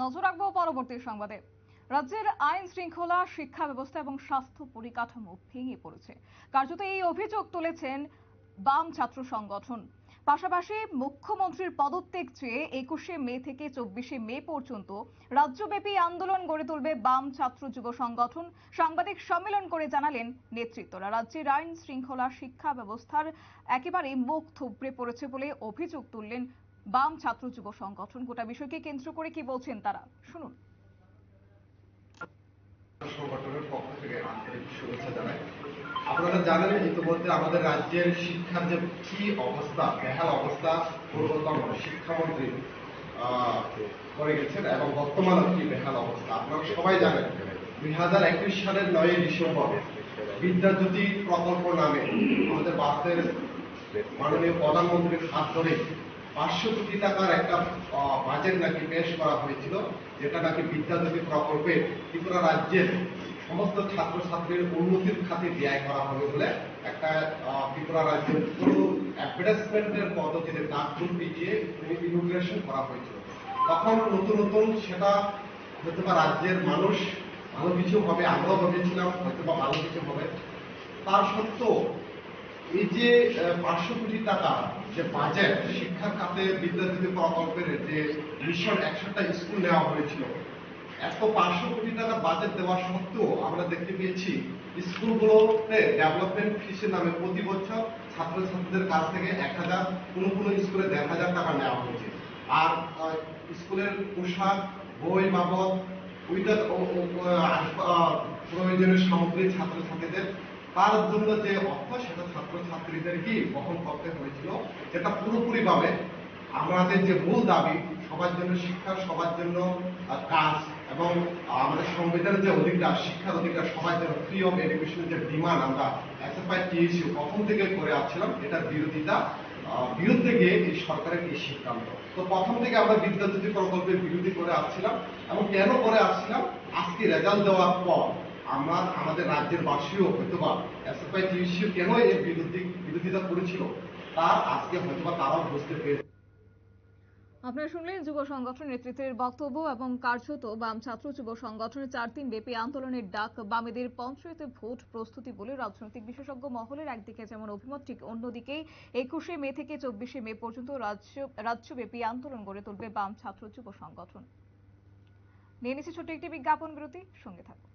নজর রাখব পরবর্তী সংবাদে। রাজ্যের আইন শৃঙ্খলা, শিক্ষা ব্যবস্থা এবং স্বাস্থ্য পরিকাঠামো ভেঙে পড়েছে। কার্যত এই অভিযোগ তুলেছেন বাম ছাত্র সংগঠন। পাশাপাশি মুখ্যমন্ত্রীর পদত্যাগ চেয়ে একুশে মে থেকে চব্বিশে মে পর্যন্ত রাজ্যব্যাপী আন্দোলন গড়ে তুলবে বাম ছাত্র যুব সংগঠন, সাংবাদিক সম্মেলন করে জানালেন নেতৃত্বরা। রাজ্যের আইন শৃঙ্খলা, শিক্ষা ব্যবস্থার একেবারে মুখ থুবড়ে পড়েছে বলে অভিযোগ তুললেন বাম ছাত্র যুব সংগঠন গোটা বিষয়কে কেন্দ্র করে কি বলছেন তারা? শুনুন। সংগঠনের পক্ষ থেকে আন্তরিক শুভেচ্ছা জানাই। আপনারা জানেন ইতিমধ্যে আমাদের রাজ্যের শিক্ষার যে কি অবস্থা, বেহাল অবস্থা পূর্বতম শিক্ষামন্ত্রী করে গেছেন এবং বর্তমানে কি বেহাল অবস্থা। আপনারা সবাই জানেন, দুই হাজার একুশ সালের নয় ডিসেম্বর বিদ্যাজ্যোতি প্রকল্প নামে আমাদের ভারতের মাননীয় প্রধানমন্ত্রীর হাত ধরে পাঁচশো কোটি টাকার একটা বাজেট নাকি পেশ করা হয়েছিল, যেটা নাকি বিদ্যাজ্যোতি প্রকল্পে ত্রিপুরা রাজ্যের সমস্ত ছাত্রছাত্রীর উন্নতির খাতে ব্যয় করা হবে বলে একটা ত্রিপুরা রাজ্যের পুরো অ্যাডভার্টাইজমেন্টের পদ্ধতিতে ডাকঘর দিয়ে ইনোগ্রেশন করা হয়েছিল। তখন নতুন নতুন সেটা হয়তো বা রাজ্যের মানুষ ভালো কিছু হবে আমরাও ভেবেছিলাম হয়তো বা ভালো কিছু হবে। তার সত্ত্বেও এই যে পাঁচশো কোটি টাকা যে বাজেট শিক্ষার খাতে প্রকল্পের যে মিশন একশোটা স্কুল নেওয়া হয়েছিল এত পাঁচশো কোটি টাকা বাজেট দেওয়া সত্ত্বেও আমরা দেখতে পেয়েছি স্কুলগুলোতে ডেভেলপমেন্ট ফিসের নামে প্রতি বছর ছাত্রছাত্রীদের কাছ থেকে এক হাজার কোনো কোনো স্কুলে দেড় হাজার টাকা নেওয়া হয়েছে। আর স্কুলের পোশাক বই বাবদ আহ, প্রয়োজনীয় সামগ্রী ছাত্রছাত্রীদের তার জন্য যে অর্থ, সেটা ছাত্রছাত্রীদেরকেই বহন করতে হয়েছিল? যেটা পুরোপুরি ভাবে আমাদের যে মূল দাবি, সবার জন্য শিক্ষা, সবার জন্য কাজ এবং আমাদের সংবিধানের যে অধিকার, শিক্ষার অধিকার, সবার জন্য ফ্রি অফ এডুকেশনের যে ডিমান্ড আমরা এসএফআই টিএসি প্রথম থেকে করে আসছিলাম, এটার বিরোধিতা বিরুদ্ধে গিয়ে এই সরকারের এই সিদ্ধান্ত। তো প্রথম থেকে আমরা বিদ্যাজ্যোতি প্রকল্পের বিরোধী করে আসছিলাম এবং কেন করে আসছিলাম? আজকে রেজাল্ট দেওয়ার পর আমরা, আমাদের রাজ্যের বাসীও হয়তোবা এসএফআই টিউসিও কেন এর বিরোধী, বিরোধিতা করেছিল? তার আজকে হয়তোবা তারাও বুঝতে পেরেছে। আপনারা শুনলেন যুব সংগঠন নেতৃত্বের বক্তব্য এবং কার্যত বাম ছাত্র যুব সংগঠনের চার দিন ব্যাপী আন্দোলনের ডাক বামেদের পঞ্চায়েতে ভোট প্রস্তুতি বলে রাজনৈতিক বিশেষজ্ঞ মহলের একদিকে যেমন অভিমত, ঠিক অন্যদিকে একুশে মে থেকে চব্বিশে মে পর্যন্ত রাজ্য, রাজ্যব্যাপী আন্দোলন গড়ে তুলবে বাম ছাত্র যুব সংগঠন। নিয়ে নিচ্ছে ছোট্ট একটি বিজ্ঞাপন বিরতি, সঙ্গে থাকুন।